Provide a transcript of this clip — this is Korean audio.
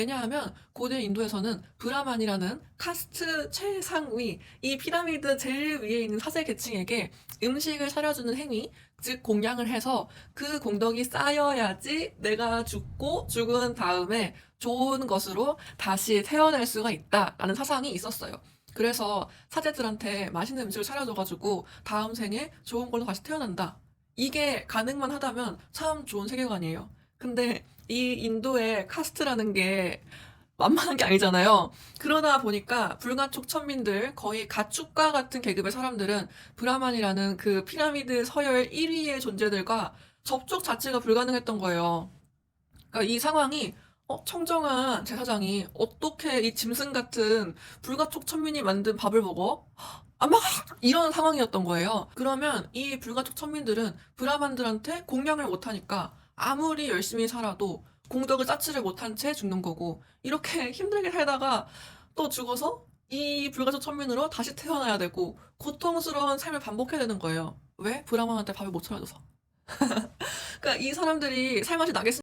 왜냐하면 고대 인도에서는 브라만이라는 카스트 최상위, 이 피라미드 제일 위에 있는 사제 계층에게 음식을 차려주는 행위, 즉 공양을 해서 그 공덕이 쌓여야지 내가 죽고 죽은 다음에 좋은 것으로 다시 태어날 수가 있다라는 사상이 있었어요. 그래서 사제들한테 맛있는 음식을 차려줘가지고 다음 생에 좋은 걸로 다시 태어난다. 이게 가능만 하다면 참 좋은 세계관이에요. 근데 이 인도의 카스트라는 게 만만한 게 아니잖아요. 그러다 보니까 불가촉 천민들, 거의 가축과 같은 계급의 사람들은 브라만이라는 그 피라미드 서열 1위의 존재들과 접촉 자체가 불가능했던 거예요. 그러니까 이 상황이 어, 청정한 제사장이 어떻게 이 짐승 같은 불가촉 천민이 만든 밥을 먹어? 아마 이런 상황이었던 거예요. 그러면 이 불가촉 천민들은 브라만들한테 공양을 못하니까 아무리 열심히 살아도 공덕을 쌓지를 못한 채 죽는 거고 이렇게 힘들게 살다가 또 죽어서 이 불가촉 천민으로 다시 태어나야 되고 고통스러운 삶을 반복해야 되는 거예요. 왜? 브라만한테 밥을 못 차려줘서. 그러니까 이 사람들이 살맛이 나겠습니까?